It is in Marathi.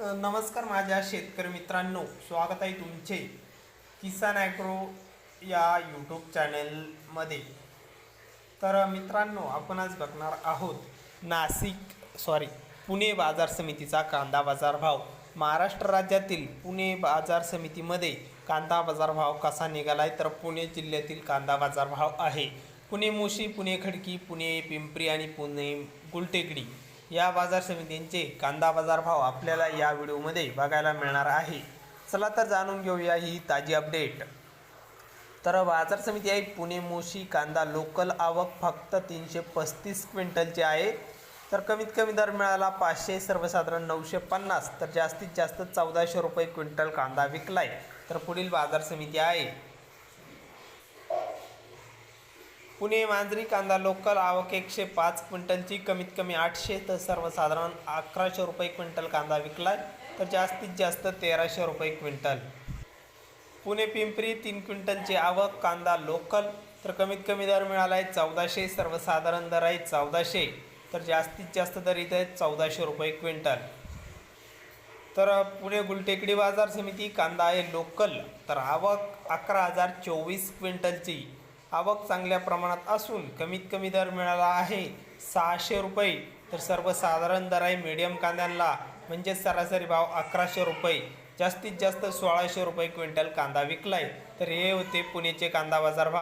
नमस्कार माझ्या शेतकरी मित्रांनो. स्वागत आहे तुमचे किसान ॲग्रो या यूट्यूब चॅनेलमध्ये. तर मित्रांनो आपण आज बघणार आहोत नाशिक सॉरी पुणे बाजार समितीचा कांदा बाजार भाव. महाराष्ट्र राज्यातील पुणे बाजार समितीमध्ये कांदा बाजार भाव कसा निघाला आहे तर पुणे जिल्ह्यातील कांदा बाजार भाव आहे. पुणे मोशी पुणे खडकी पुणे पिंपरी आणि पुणे गुलटेकडी. या बाजार समितींचे कांदा बाजार भाव आपल्याला या व्हिडिओमध्ये बघायला मिळणार आहे. चला तर जाणून घेऊया ही ताजी अपडेट तर बाजार समिती आहे पुणे मोशी कांदा लोकल आवक फक्त तीनशे पस्तीस क्विंटलची आहे. तर कमीत कमी दर मिळाला पाचशे सर्वसाधारण नऊशे पन्नास. तर जास्तीत जास्त चौदाशे रुपये क्विंटल कांदा विकलाय. तर पुढील बाजार समिती आहे. पुणे मांजरी कांदा लोकल आवक एकशे पाच क्विंटलची कमीत कमी आठशे तर सर्वसाधारण अकराशे रुपये क्विंटल कांदा विकला तर जास्तीत जास्त तेराशे रुपये क्विंटल. पुणे पिंपरी तीन क्विंटलची आवक कांदा लोकल तर कमीत कमी दर मिळाला आहे चौदाशे सर्वसाधारण दर आहे चौदाशे तर जास्तीत जास्त दर इथे आहे चौदाशे रुपये क्विंटल. तर पुणे गुलटेकडी बाजार समिती कांदा आहे लोकल तर आवक अकरा हजार चोवीस क्विंटलची. आवक चांगल्या प्रमाणात असून कमीत कमी दर मिळाला आहे. सहाशे रुपये. तर सर्वसाधारण दर आहे मीडियम कांद्यांना म्हणजे सरासरी भाव अकराशे रुपये. जास्तीत जास्त सोळाशे रुपये क्विंटल कांदा विकलाय. तर हे होते पुणेचे कांदा बाजार भाव.